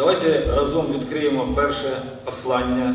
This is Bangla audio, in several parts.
Давайте разом відкриємо перше послання.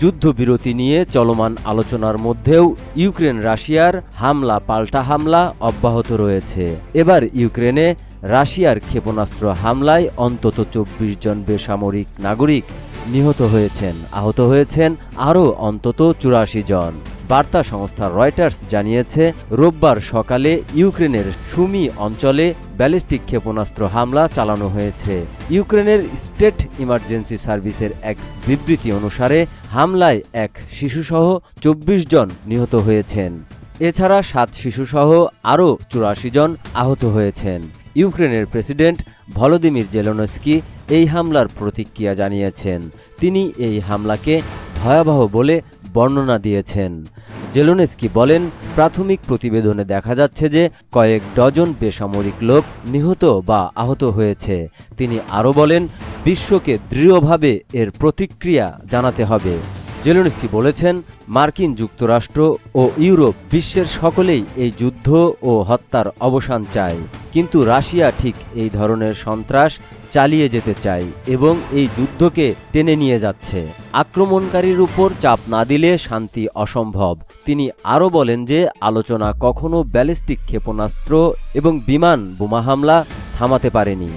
যুদ্ধবিরতি নিয়ে চলমান আলোচনার মধ্যেও ইউক্রেন রাশিয়ার হামলা পাল্টা হামলা অব্যাহত রয়েছে এবার ইউক্রেনে রাশিয়ার ক্ষেপণাস্ত্র হামলায় অন্তত চব্বিশ জন বেসামরিক নাগরিক নিহত হয়েছেন আহত হয়েছেন আরও অন্তত চুরাশি জন বার্তা সংস্থা রয়টার্স জানিয়েছে, রোববার সকালে ইউক্রেনের সুমি অঞ্চলে ব্যালিস্টিক ক্ষেপণাস্ত্র হামলা চালানো হয়েছে। ইউক্রেনের স্টেট ইমার্জেন্সি সার্ভিসের এক বিবৃতি অনুসারে, হামলায় এক শিশুসহ চব্বিশ জন নিহত হয়েছেন। এছাড়া সাত শিশুসহ আরও চুরাশি জন আহত হয়েছেন। ইউক্রেনের প্রেসিডেন্ট ভলোদিমির জেলোনস্কি এই হামলার প্রতিক্রিয়া জানিয়েছেন। তিনি এই হামলাকে ভয়াবহ বলে বর্ণনা দিয়েছেন। জেলোনেস্কি বলেন, প্রাথমিক প্রতিবেদনে দেখা যাচ্ছে যে কয়েক ডজন বেসামরিক লোক নিহত বা আহত হয়েছে। তিনি আরও বলেন, বিশ্বকে দৃঢ়ভাবে এর প্রতিক্রিয়া জানাতে হবে। জেলেনস্কি বলেছেন, মার্কিন যুক্তরাষ্ট্র ও ইউরোপ বিশ্বের সকলেই এই যুদ্ধ ও হত্যার অবসান চায়। কিন্তু রাশিয়া ঠিক এই ধরনের সন্ত্রাস চালিয়ে যেতে চায় এবং এই যুদ্ধকে টেনে নিয়ে যাচ্ছে। আক্রমণকারীর উপর চাপ না দিলে শান্তি অসম্ভব। তিনি আরও বলেন যে, আলোচনা কখনো ব্যালিস্টিক ক্ষেপণাস্ত্র এবং বিমান বোমা হামলা থামাতে পারেনি।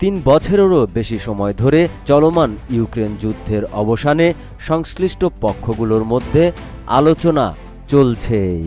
তিন বছরেরও বেশি সময় ধরে চলমান ইউক্রেন যুদ্ধের অবসানে সংশ্লিষ্ট পক্ষগুলোর মধ্যে আলোচনা চলছেই।